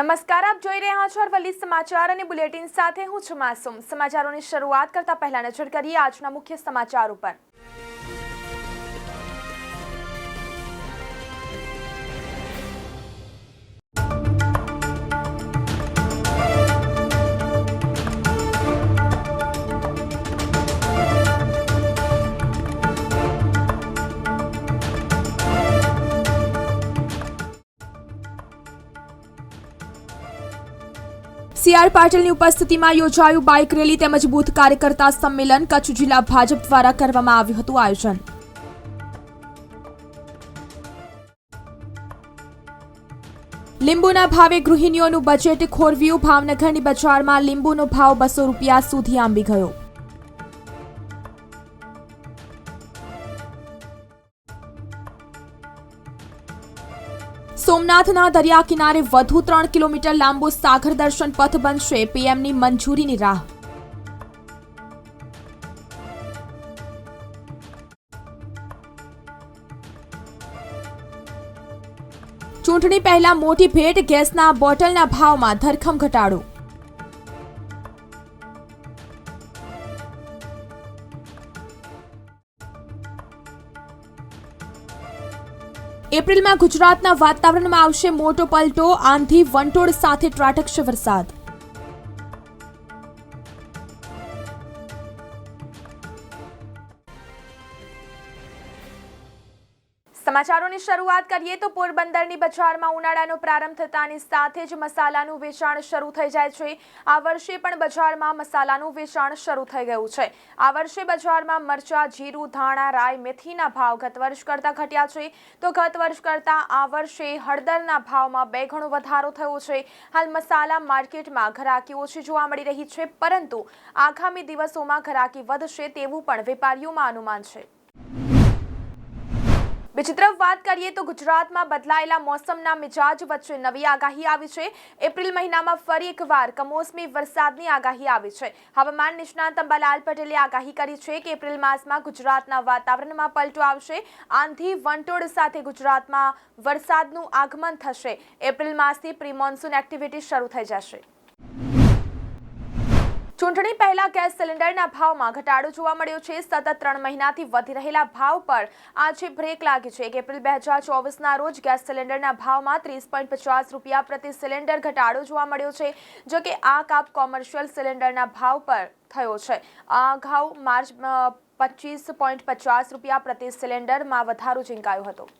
નમસ્કાર, આપ જોઈ રહ્યા છો અરવલ્લી સમાચાર અને બુલેટિન સાથે હું છું માસુમ. સમાચારોની શરૂઆત કરતા પહેલા નજર કરીએ આજના મુખ્ય સમાચાર ઉપર સીઆર પાટીલની ઉપસ્થિતિમાં યોજાયું બાઇક રેલી તેમજ બૂથ કાર્યકર્તા સંમેલન કચ્છ જિલ્લા ભાજપ દ્વારા કરવામાં આવ્યું હતું આયોજન. લીંબુના ભાવે ગૃહિણીઓનું બજેટ ખોરવ્યું. ભાવનગરની બજારમાં લીંબુનો ભાવ બસો રૂપિયા સુધી આંબી ગયો. સોમનાથના દરિયા કિનારે વધુ ત્રણ કિલોમીટર લાંબો સાગર દર્શન પથ બનશે પીએમની મંજૂરીની રાહ. ચૂંટણી પહેલા મોટી ભેટ ગેસના બોટલના ભાવમાં ધરખમ ઘટાડો. એપ્રિલમાં ગુજરાતના વાતાવરણમાં આવશે મોટો પલટો આંધી વંટોળ સાથે ત્રાટકશે વરસાદ. સમાચારોની શરૂઆત કરીએ તો પોરબંદરની બજારમાં ઉનાળાનો પ્રારંભ થતાની સાથે જ મસાલાનું વેચાણ શરૂ થઈ જાય છે. આ વર્ષે પણ બજારમાં મસાલાનું વેચાણ શરૂ થઈ ગયું છે. આ વર્ષે બજારમાં મરચા, જીરું, ધાણા રાય મેથીના ભાવ ગત વર્ષ કરતાં ઘટ્યા છે. તો ગત વર્ષ કરતાં આ વર્ષે હળદરના ભાવમાં બે ગણો વધારો થયો છે. હાલ મસાલા માર્કેટમાં ઘરાકી ઓછી જોવા મળી રહી છે, પરંતુ આગામી દિવસોમાં ઘરાકી વધશે તેવું પણ વેપારીઓમાં અનુમાન છે. બીજી તરફ વાત કરીએ તો ગુજરાતમાં બદલાયેલા મોસમના મિજાજ વચ્ચે નવી આગાહી આવી છે. એપ્રિલ મહિનામાં ફરી એકવાર કમોસમી વરસાદની આગાહી આવી છે. હવામાન નિષ્ણાત અંબાલાલ પટેલે આગાહી કરી છે કે એપ્રિલ માસમાં ગુજરાતના વાતાવરણમાં પલટો આવશે. આંધી વંટોળ સાથે ગુજરાતમાં વરસાદનું આગમન થશે. એપ્રિલ માસથી પ્રી મોન્સૂન એક્ટિવિટી શરૂ થઈ જશે. ચૂંટણી પહેલા ગેસ સિલિન્ડરના ભાવમાં ઘટાડો જોવા મળ્યો છે. સતત ત્રણ મહિનાથી વધી રહેલા ભાવ પર આજે બ્રેક લાગી છે. કે એપ્રિલ બે હજાર ચોવીસના રોજ ગેસ સિલિન્ડરના ભાવમાં ત્રીસ પોઈન્ટ પચાસ રૂપિયા પ્રતિ સિલિન્ડર ઘટાડો જોવા મળ્યો છે, જો કે આ કાપ કોમર્શિયલ સિલિન્ડરના ભાવ પર થયો છે. આ અગાઉ માર્ચ પચીસ પોઈન્ટ પચાસ રૂપિયા પ્રતિ સિલિન્ડરમાં વધારો ઝીંકાયો હતો.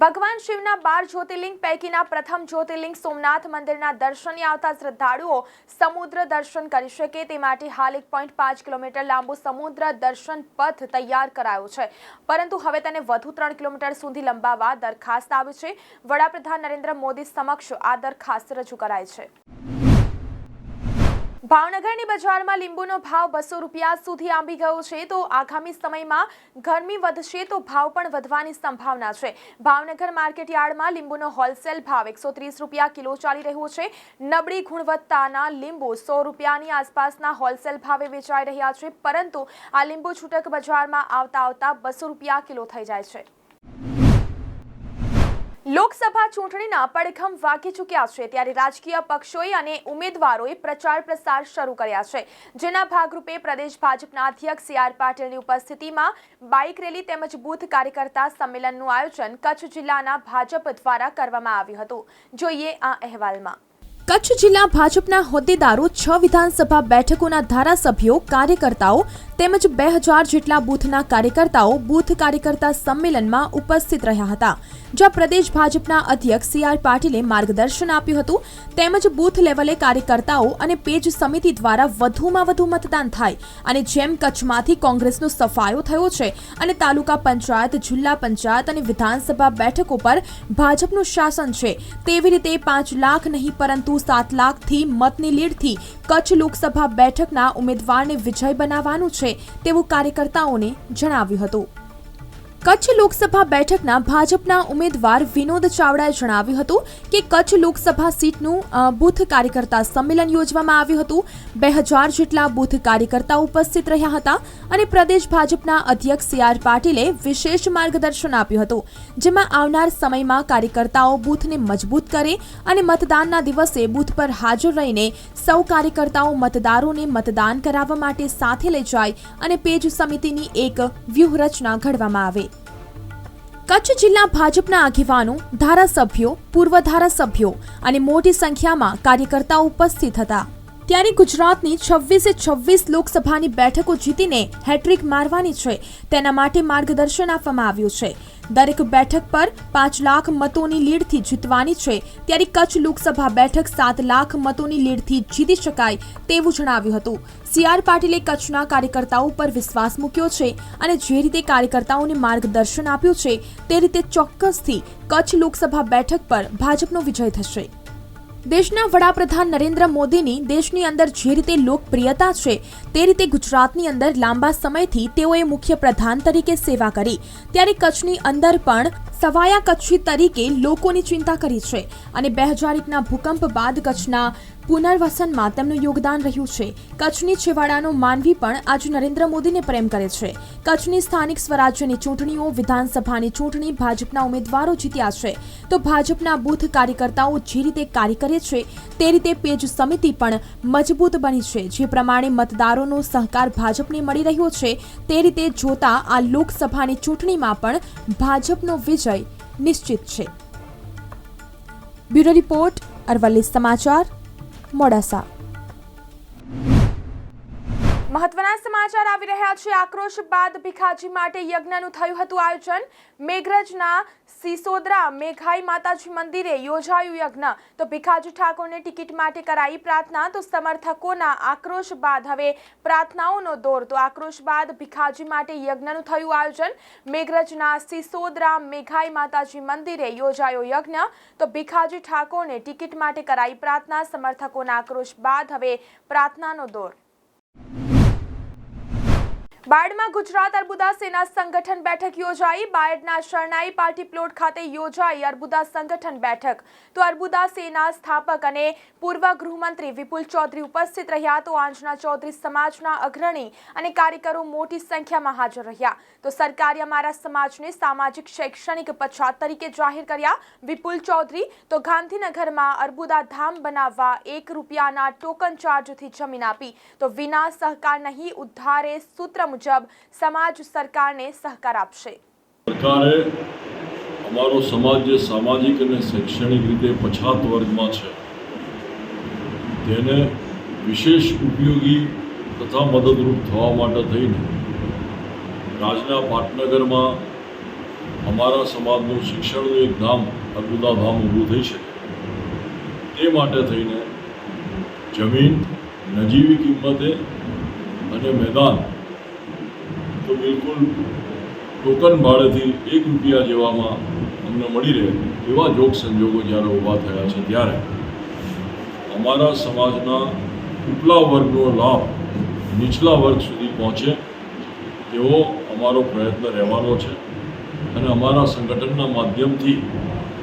ભગવાન શિવના બાર જ્યોતિર્લિંગ પૈકીના પ્રથમ જ્યોતિર્લિંગ સોમનાથ મંદિરના દર્શને આવતા શ્રદ્ધાળુઓ સમુદ્ર દર્શન કરી શકે તે માટે હાલ એક પોઈન્ટ પાંચ કિલોમીટર લાંબો સમુદ્ર દર્શન પથ તૈયાર કરાયો છે. પરંતુ હવે તેને વધુ ત્રણ કિલોમીટર સુધી લંબાવવા દરખાસ્ત આવી છે. વડાપ્રધાન નરેન્દ્ર મોદી સમક્ષ આ દરખાસ્ત રજૂ કરાઈ છે. ભાવનગરની બજારમાં લીંબુનો ભાવ બસો રૂપિયા સુધી આંબી ગયો છે. તો આગામી સમયમાં ગરમી વધશે તો ભાવ પણ વધવાની સંભાવના છે. ભાવનગર માર્કેટ યાર્ડમાં લીંબુનો હોલસેલ ભાવ એકસો ત્રીસ રૂપિયા કિલો ચાલી રહ્યો છે. નબળી ગુણવત્તાના લીંબુ સો રૂપિયાની આસપાસના હોલસેલ ભાવે વેચાઈ રહ્યા છે. પરંતુ આ લીંબુ છૂટક બજારમાં આવતા આવતા બસો રૂપિયા કિલો થઈ જાય છે. લોકસભા ચૂંટણીના પડઘમ વાગી ચૂક્યા છે ત્યારે રાજકીય પક્ષોએ અને ઉમેદવારોએ પ્રચાર પ્રસાર શરૂ કર્યા છે. જેના ભાગરૂપે પ્રદેશ ભાજપના અધ્યક્ષ સી આર પાટીલની ઉપસ્થિતિમાં બાઇક રેલી તેમજ બૂથ કાર્યકર્તા સંમેલનનું આયોજન કચ્છ જિલ્લાના ભાજપ દ્વારા કરવામાં આવ્યું હતું. જોઈએ આ અહેવાલમાં. કચ્છ જિલ્લા ભાજપના હોદ્દેદારો છ વિધાનસભા બેઠકોના ધારાસભ્યો, કાર્યકર્તાઓ તેમજ બે હજાર જેટલા બૂથના કાર્યકર્તાઓ બૂથ કાર્યકર્તા સંમેલનમાં ઉપસ્થિત રહ્યા હતા, જ્યાં પ્રદેશ ભાજપના અધ્યક્ષ સી આર પાટીલે માર્ગદર્શન આપ્યું હતું. તેમજ બૂથ લેવલે કાર્યકર્તાઓ અને પેજ સમિતિ દ્વારા વધુમાં વધુ મતદાન થાય અને જેમ કચ્છમાંથી કોંગ્રેસનો સફાયો થયો છે અને તાલુકા પંચાયત, જિલ્લા પંચાયત અને વિધાનસભા બેઠકો પર ભાજપનું શાસન છે, તેવી રીતે પાંચ લાખ નહીં પરંતુ સાત લાખથી મતની લીડથી કચ્છ લોકસભા બેઠકના ઉમેદવારને વિજય બનાવવાનું છે. તેવું કાર્યકર્તાઓને જણાવ્યું હતું. કચ્છ લોકસભા બેઠકના ભાજપના ઉમેદવાર વિનોદ ચાવડાએ જણાવ્યું હતું કે કચ્છ લોકસભા સીટનું બુથ કાર્યકર્તા સંમેલન યોજવામાં આવ્યું હતું. બે હજાર જેટલા બૂથ કાર્યકર્તાઓ ઉપસ્થિત રહ્યા હતા અને પ્રદેશ ભાજપના અધ્યક્ષ સી આર પાટીલે વિશેષ માર્ગદર્શન આપ્યું હતું, જેમાં આવનાર સમયમાં કાર્યકર્તાઓ બૂથને મજબૂત કરે અને મતદાનના દિવસે બૂથ પર હાજર રહીને સૌ કાર્યકર્તાઓ મતદારોને મતદાન કરાવવા માટે સાથે લઈ જાય અને પેજ સમિતિની એક વ્યૂહરચના ઘડવામાં આવે. કચ્છ જિલ્લા ભાજપના આગેવાનો ધારાસભ્યો પૂર્વ ધારાસભ્યો અને મોટી સંખ્યામાં કાર્યકર્તાઓ ઉપસ્થિત હતા. ત્યારે ગુજરાતની છવ્વીસે છવ્વીસ લોકસભાની બેઠકો જીતીને હેટ્રિક મારવાની છે. તેના માટે માર્ગદર્શન આપવામાં આવ્યું છે. દરેક બેઠક પર પાંચ લાખ મતોની લીડથી જીતવાની છે. ત્યારે કચ્છ લોકસભા બેઠક સાત લાખ મતોની લીડથી જીતી શકાય તેવું જણાવ્યું હતું. સી આર પાટીલે કચ્છના કાર્યકર્તાઓ પર વિશ્વાસ મૂક્યો છે અને જે રીતે કાર્યકર્તાઓને માર્ગદર્શન આપ્યું છે તે રીતે ચોક્કસથી કચ્છ લોકસભા બેઠક પર ભાજપનો વિજય થશે. દેશના વડાપ્રધાન નરેન્દ્ર મોદીની દેશની અંદર જે રીતે લોકપ્રિયતા છે, તે રીતે ગુજરાતની અંદર લાંબા સમયથી તેઓએ મુખ્ય પ્રધાન તરીકે સેવા કરી. ત્યારે કચ્છની અંદર પણ સવાયા કચ્છી તરીકે લોકોની ચિંતા કરી છે અને બે હજાર એકના ભૂકંપ બાદ કચ્છના પુનર્વસનમાં તેમનું યોગદાન રહ્યું છે. કચ્છની છેવાડાનો માનવી પણ આજે નરેન્દ્ર મોદીને પ્રેમ કરે છે. કચ્છની સ્થાનિક સ્વરાજ્યની ચૂંટણીઓ, વિધાનસભાની ચૂંટણી, ભાજપના ઉમેદવારો જીત્યા છે. તો ભાજપના બૂથ કાર્યકર્તાઓ જે રીતે કાર્ય કરે છે, તે રીતે પેજ સમિતિ પણ મજબૂત બની છે. જે પ્રમાણે મતદારોનો સહકાર ભાજપને મળી રહ્યો છે, તે રીતે જોતા આ લોકસભાની ચૂંટણીમાં પણ ભાજપનો વિજય નિશ્ચિત છે. બ્યુરો રિપોર્ટ અરવલ્લી સમાચાર મોડાસા. મહત્વના સમાચાર આવી રહ્યા છે. આક્રોશ બાદ ભીખાજી માટે યજ્ઞનું થયું હતું આયોજન. મેઘરજના સિસોદરા મેઘાઈ માતાજી મંદિરે યોજાયું યજ્ઞ. તો ભીખાજી ઠાકોરને ટિકિટ માટે કરાઈ પ્રાર્થના. તો સમર્થકોના આક્રોશ બાદ હવે પ્રાર્થનાઓનો દોર. તો આક્રોશ બાદ ભીખાજી માટે યજ્ઞનું થયું આયોજન. મેઘરજના સિસોદરા મેઘાઈ માતાજી મંદિરે યોજાયો યજ્ઞ. તો ભીખાજી ઠાકોરને ટિકિટ માટે કરાઈ પ્રાર્થના. સમર્થકોના આક્રોશ બાદ હવે પ્રાર્થનાનો દોર. બાયડમાં ગુજરાત અર્બુદા સેના સંગઠન બેઠક યોજાઈ. બાયડના શરણાઈ પાર્ટી પ્લોટ ખાતે યોજાઈ અર્બુદા સંગઠન બેઠક. તો અર્બુદા સેના સ્થાપક અને પૂર્વ ગૃહમંત્રી વિપુલ ચૌધરી ઉપસ્થિત રહ્યા. તો આંજના ચૌધરી સમાજના અગ્રણી અને કાર્યકરો મોટી સંખ્યામાં હાજર રહ્યા. તો સરકારે અમારા સમાજને સામાજિક, શૈક્ષણિક પછાત તરીકે જાહેર કર્યા. વિપુલ ચૌધરી, તો ગાંધીનગરમાં અર્બુદા ધામ બનાવવા એક રૂપિયાના ટોકન ચાર્જથી જમીન આપી. તો વિના સહકાર નહીં, ઉદ્ધારે સૂત્ર મુજબ સમાજ સરકારને સહકાર આપશે. સરકારે અમારો સમાજ જે સામાજિક અને શૈક્ષણિક રીતે પછાત વર્ગમાં છે, તેને વિશેષ ઉપયોગી તથા મદદરૂપ થવા માટે થઈને રાજના પાટનગરમાં અમારા સમાજનું શિક્ષણનું એક ધામ, અર્બુદા ધામ ઊભું થઈ શકે તે માટે થઈને જમીન, નજીવી કિંમતે અને મેદાન તો બિલકુલ ટોકન ભાડેથી એક રૂપિયા જેવામાં અમને મળી રહે એવા જોગ સંજોગો જ્યારે ઊભા થયા છે ત્યારે. અમારા સમાજના ઉપલા વર્ગનો લાભ નીચલા વર્ગ સુધી પહોંચે એવો અમારો પ્રયત્ન રહેવાનો છે અને અમારા સંગઠનના માધ્યમથી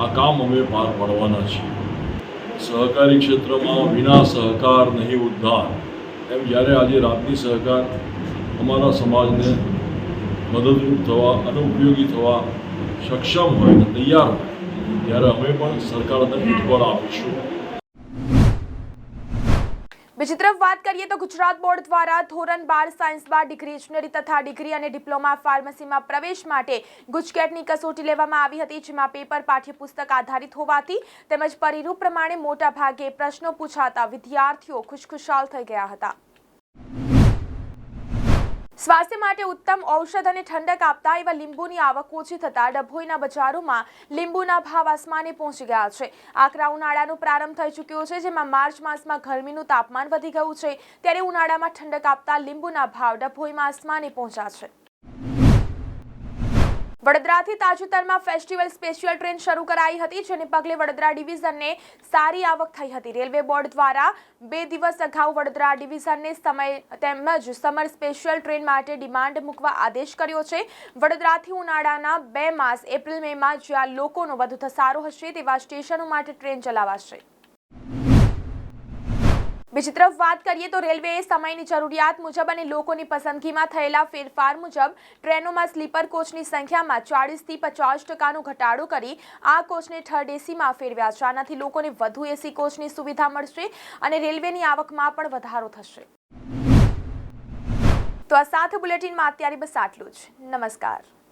આ કામ અમે પાર પાડવાના છીએ. સહકારી ક્ષેત્રમાં વિના સહકાર નહીં ઉદ્ધાર. એમ જ્યારે આજે રાતની સહકાર અમારા સમાજને મદદરૂપ થવા અને ઉપયોગી થવા સક્ષમ હોય અને તૈયાર હોય. ત્યારે અમે પણ સરકારને પીઠબળ આપીશું. બીજી તરફ વાત કરીએ તો ગુજરાત બોર્ડ દ્વારા ધોરણ બાર સાયન્સ બાર ડિગ્રી ઇજનેરી તથા ડિગ્રી અને ડિપ્લોમા ફાર્મસીમાં પ્રવેશ માટે ગુજકેટની કસોટી લેવામાં આવી હતી, જેમાં પેપર, પાઠ્યપુસ્તક આધારિત હોવાથી તેમજ પરિરૂપ પ્રમાણે મોટા ભાગે પ્રશ્નો પૂછાતા વિદ્યાર્થીઓ ખુશખુશાલ થઈ ગયા હતા. સ્વાસ્થ્ય માટે ઉત્તમ ઔષધ અને ઠંડક આપતા એવા લીંબુની આવક ઓછી થતા ડભોઈના બજારોમાં લીંબુના ભાવ આસમાને પહોંચી ગયા છે. આકરા ઉનાળાનો પ્રારંભ થઈ ચૂક્યો છે, જેમાં માર્ચ માસમાં ગરમીનું તાપમાન વધી ગયું છે. ત્યારે ઉનાળામાં ઠંડક આપતા લીંબુના ભાવ ડભોઈમાં આસમાને પહોંચ્યા છે. વડોદરાથી તાજેતરમાં ફેસ્ટિવલ સ્પેશિયલ ટ્રેન શરૂ કરાઈ હતી, જેને પગલે વડોદરા ડિવિઝનને સારી આવક થઈ હતી. રેલવે બોર્ડ દ્વારા બે દિવસ અગાઉ વડોદરા ડિવિઝનને સમય તેમજ સમર સ્પેશિયલ ટ્રેન માટે ડિમાન્ડ મૂકવા આદેશ કર્યો છે. વડોદરાથી ઉનાળાના બે માસ, એપ્રિલ, મેમાં જ્યાં લોકોનો વધુ ધસારો હશે તેવા સ્ટેશનો માટે ટ્રેન ચલાવાશે. બીજી તરફ વાત કરીએ તો રેલવેએ સમયની જરૂરિયાત મુજબ અને લોકોની પસંદગીમાં થયેલા ફેરફાર મુજબ ટ્રેનોમાં સ્લીપર કોચની સંખ્યામાં ચાળીસથી પચાસ ટકાનો ઘટાડો કરી આ કોચને થર્ડ એસીમાં ફેરવ્યા છે. આનાથી લોકોને વધુ એસી કોચની સુવિધા મળશે અને રેલવેની આવકમાં પણ વધારો થશે. તો આ સાથે બુલેટિનમાં અત્યારે બસ આટલું જ. નમસ્કાર.